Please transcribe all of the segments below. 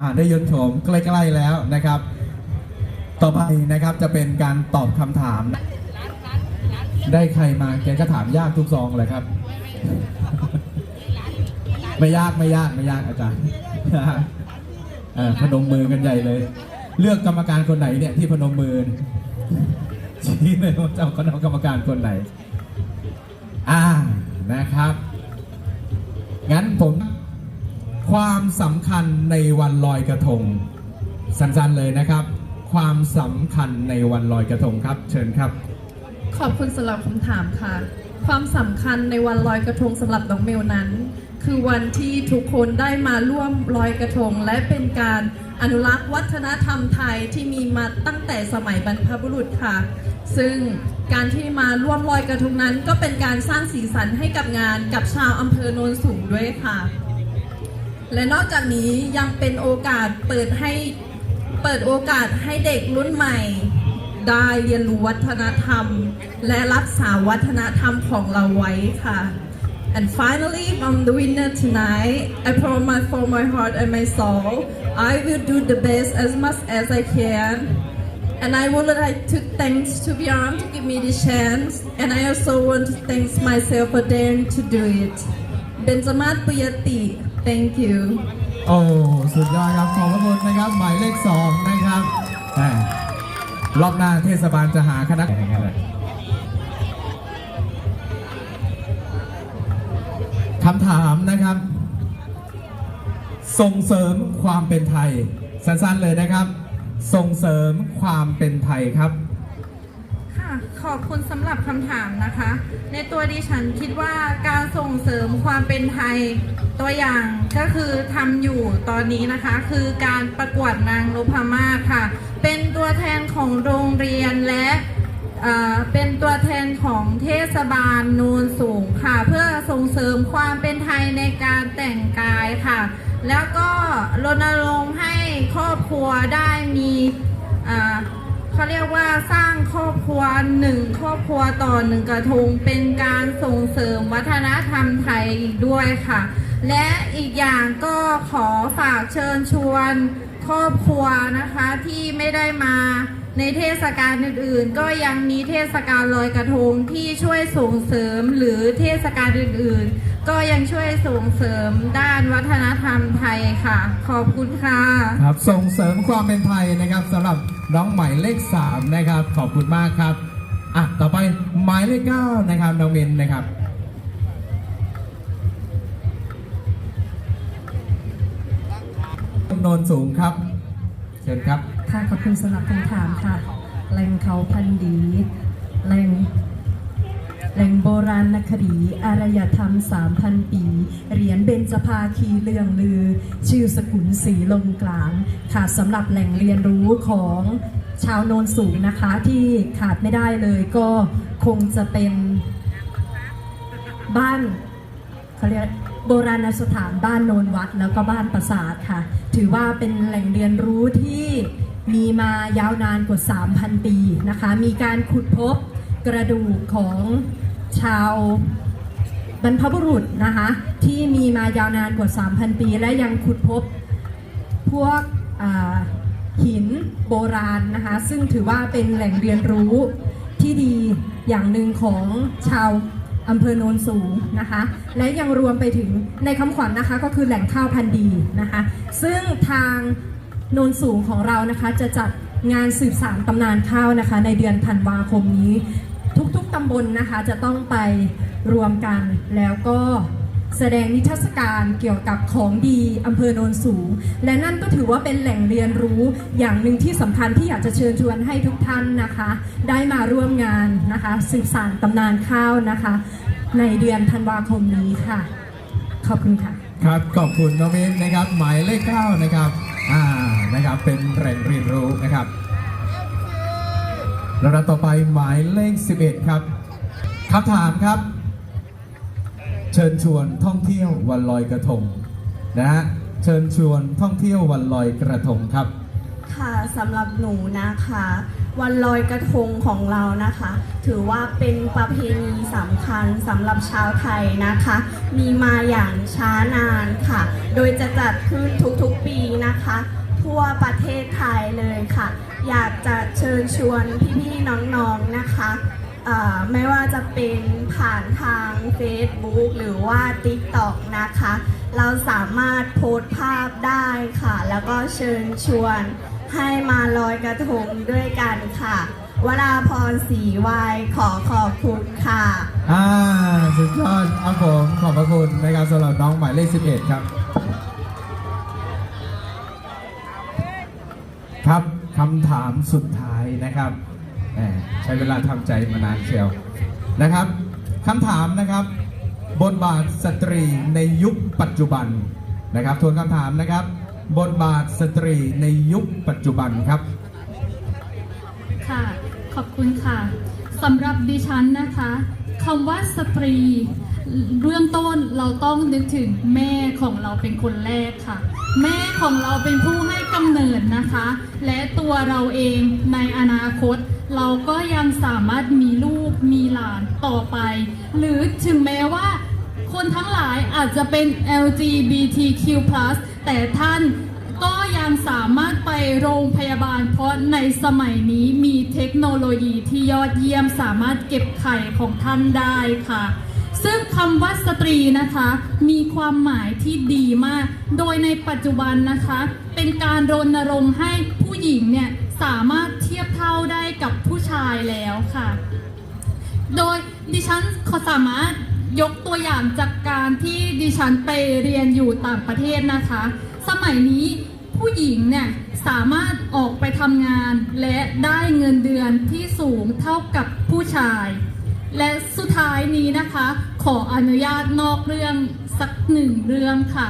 อ่าได้ยนโฉมใกล้ๆแล้วนะครับ ต่อไปนะครับจะเป็นการตอบคำถาม ได้ใครมาแกก็ถามยากทุกซองเลยครับ ไม่ยากไม่ยากไม่ยากอาจารย์พนมมือกันใหญ่เลย เลือกกรรมการคนไหนเนี่ยที่พนมมือชี้เลยว่าเจ้าคณะกรรมการคนไหน อ่านะครับ งั้นผม ความสำคัญในวันลอยกระทง สั้นๆเลยนะครับ ความสำคัญในวันลอยกระทงครับ เชิญครับ ขอบคุณสำหรับคำถามค่ะ ความสำคัญในวันลอยกระทงสำหรับน้องเมลนั้น คือวันที่ทุกคนได้มาร่วมลอยกระทง และเป็นการอนุรักษ์วัฒนธรรมไทยที่มีมาตั้งแต่สมัยบรรพบุรุษค่ะ ซึ่งการที่มาร่วมลอยกระทงนั้น ก็เป็นการสร้างสีสันให้กับงานกับชาวอำเภอโนนสูงด้วยค่ะ และนอกจากนี้ยังเป็นโอกาสเปิดให้เปิดโอกาสให้เด็กรุ่นใหม่ ได้เรียนรู้วัฒนธรรม และรักษาวัฒนธรรมของเราไว้ค่ะ And finally, I'm the winner tonight. I promise for my heart and my soul, I will do the best as much as I can. And I would like to thanks to Beyond to give me the chance. And I also want to thank myself for daring to do it. Benjamin Puyati, thank you. โอ้สุดยอดครับขอบพระคุณนะครับหมายเลขสองนะครับรอบหน้าเทศบาลจะหาคณะคำถามนะครับ ส่งเสริมความเป็นไทย สั้นๆเลยนะครับ ส่งเสริมความเป็นไทยครับ ขอบคุณสำหรับคำถามนะคะ ในตัวดิฉันคิดว่าการส่งเสริมความเป็นไทยตัวอย่างก็คือทำอยู่ตอนนี้นะคะ คือการประกวดนางนพมาศค่ะ เป็นตัวแทนของโรงเรียนและเป็นตัวแทนของเทศบาลนูนสูงค่ะ เพื่อส่งเสริมความเป็นไทยในการแต่งกายค่ะ แล้วก็รณรงค์ให้ครอบครัวได้มี เขาเรียกว่าสร้างครอบครัวหนึ่งครอบครัวต่อหนึ่งกระทง เป็นการส่งเสริมวัฒนธรรมไทยอีกด้วยค่ะ และอีกอย่างก็ขอฝากเชิญชวนครอบครัวนะคะที่ไม่ได้มาในเทศกาลอื่นๆ ก็ยังมีเทศกาลลอยกระทงที่ช่วยส่งเสริมหรือเทศกาลอื่นๆ ก็ยังช่วยส่งเสริมด้านวัฒนธรรมไทยค่ะ ขอบคุณค่ะ ครับส่งเสริมความเป็นไทยนะครับสำหรับน้องหมายเลขสามนะครับขอบคุณมากครับอะต่อไปหมายเลขเก้านะครับน้องมินนะครับโนนสูงครับ เชิญครับ ค่ะขอบคุณสำหรับคำถามค่ะแหล่งเขาพันธุ์ดีแหล่ง แหล่งโบราณนคดีอารยธรรม 3,000 ปี เหรียญเบญจภาคีเรืองลือ ชื่อสกุลศรีลมกลาง ค่ะสำหรับแหล่งเรียนรู้ของชาวโนนสูงนะคะที่ขาดไม่ได้เลยก็คงจะเป็นบ้านเขาเรียกโบราณสถานบ้านโนนวัด แล้วก็บ้านปราสาทค่ะ ถือว่าเป็นแหล่งเรียนรู้ที่มีมายาวนานกว่า 3,000 ปีนะคะ มีการขุดพบกระดูกของ ชาวบรรพบุรุษนะคะที่มีมายาวนานกว่า 3,000 ปี และยังขุดพบพวกหินโบราณนะคะซึ่งถือว่าเป็นแหล่งเรียนรู้ที่ดีอย่างหนึ่งของชาวอำเภอโนนสูงนะคะ และยังรวมไปถึงในคำขวัญนะคะก็คือแหล่งข้าวพันธุ์ดีนะคะ ซึ่งทางโนนสูงของเรานะคะจะจัดงานสืบสานตำนานข้าวนะคะ ในเดือนธันวาคมนี้ ตำบลนะคะจะต้องไปรวมกันแล้วก็แสดงนิทรรศการเกี่ยวกับของดีอำเภอโนนสูง และนั่นก็ถือว่าเป็นแหล่งเรียนรู้อย่างหนึ่งที่สำคัญที่อยากจะเชิญชวนให้ทุกท่านนะคะ ได้มาร่วมงานนะคะสืบสานตำนานข้าวนะคะ ในเดือนธันวาคมนี้ค่ะ ขอบคุณค่ะ ครับขอบคุณน้องมินนะครับหมายเลขเก้านะครับอ่านะครับเป็นแหล่งเรียนรู้นะครับ ลำดับต่อไปหมายเลข 11 ครับคำถามครับ เชิญชวนท่องเที่ยววันลอยกระทงนะฮะเชิญชวนท่องเที่ยววันลอยกระทงครับ ค่ะสำหรับหนูนะคะ วันลอยกระทงของเรานะคะ ถือว่าเป็นประเพณีสำคัญสำหรับชาวไทยนะคะ มีมาอย่างช้านานค่ะ โดยจะจัดขึ้นทุกๆปีนะคะ ทั่วประเทศไทยเลยค่ะ อยากจะเชิญชวนพี่ๆน้องๆนะคะไม่ว่าจะเป็นผ่านทาง Facebook หรือว่า TikTok นะคะ เราสามารถโพสต์ภาพได้ค่ะ แล้วก็เชิญชวนให้มาลอยกระทงด้วยกันค่ะ วราพรศรีวายขอขอบคุณค่ะ อ่า สุดยอดครับผม ขอบพระคุณนะครับสำหรับน้องหมายเลข 11 ครับ ครับคำถามสุดท้ายนะครับใช้เวลาทำใจมานานเชียวนะครับคำถามนะครับ บทบาทสตรีในยุคปัจจุบันนะครับทวนคำถามนะครับ บทบาทสตรีในยุคปัจจุบันครับ ค่ะขอบคุณค่ะสำหรับดิฉันนะคะคำว่าสตรีเรื่องต้นเราต้องนึกถึงแม่ของเราเป็นคนแรกค่ะ แม่ของเราเป็นผู้ให้กำเนิดนะคะ และตัวเราเองในอนาคต เราก็ยังสามารถมีลูกมีหลานต่อไป หรือถึงแม้ว่า คนทั้งหลายอาจจะเป็น LGBTQ+ แต่ท่านก็ยังสามารถไปโรงพยาบาล เพราะในสมัยนี้มีเทคโนโลยีที่ยอดเยี่ยมสามารถเก็บไข่ของท่านได้ค่ะ ซึ่งคำว่าสตรีนะคะ มีความหมายที่ดีมาก โดยในปัจจุบันนะคะ เป็นการรณรงค์ให้ผู้หญิงเนี่ยสามารถเทียบเท่าได้กับผู้ชายแล้วค่ะ โดยดิฉันขอสามารถยกตัวอย่างจากการที่ดิฉันไปเรียนอยู่ต่างประเทศนะคะ สมัยนี้ผู้หญิงเนี่ยสามารถออกไปทำงาน และได้เงินเดือนที่สูงเท่ากับผู้ชาย และสุดท้ายนี้นะคะ ขออนุญาตนอกเรื่องสักหนึ่งเรื่องค่ะ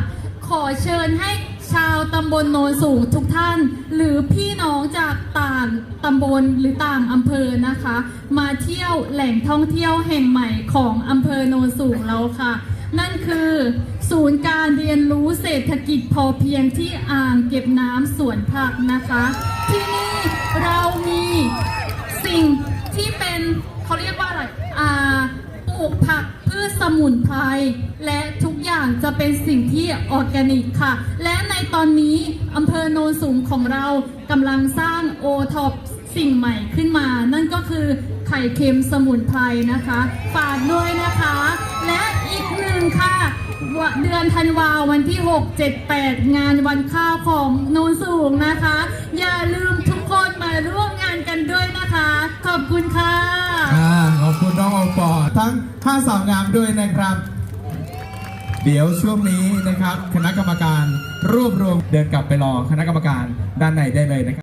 ขอเชิญให้ชาวตำบลโนนสูงทุกท่าน หรือพี่น้องจากต่างตำบลหรือต่างอำเภอนะคะ มาเที่ยวแหล่งท่องเที่ยวแห่งใหม่ของอำเภอโนนสูงเราค่ะ นั่นคือ ศูนย์การเรียนรู้เศรษฐกิจพอเพียงที่อ่างเก็บน้ำสวนผักนะคะ และทุกอย่างจะเป็นสิ่งที่ออร์แกนิกค่ะ และในตอนนี้อำเภอโนนสูงของเรากำลังสร้างโอท็อปสิ่งใหม่ขึ้นมา นั่นก็คือไข่เค็มสมุนไพรนะคะฝากด้วยนะคะ และอีกหนึ่งค่ะเดือนธันวาวันที่ 6 7 8 งานวันข้าวของโนนสูงนะคะ อย่าลืมทุกคนมาร่วมงานกันด้วยนะคะ ขอบคุณค่ะขอบคุณน้องอปอทั้งห้าสาวงามด้วยนะครับ เดี๋ยวช่วงนี้นะครับ คณะกรรมการรวบรวมเดินกลับไปรอคณะกรรมการด้านในได้เลยนะครับ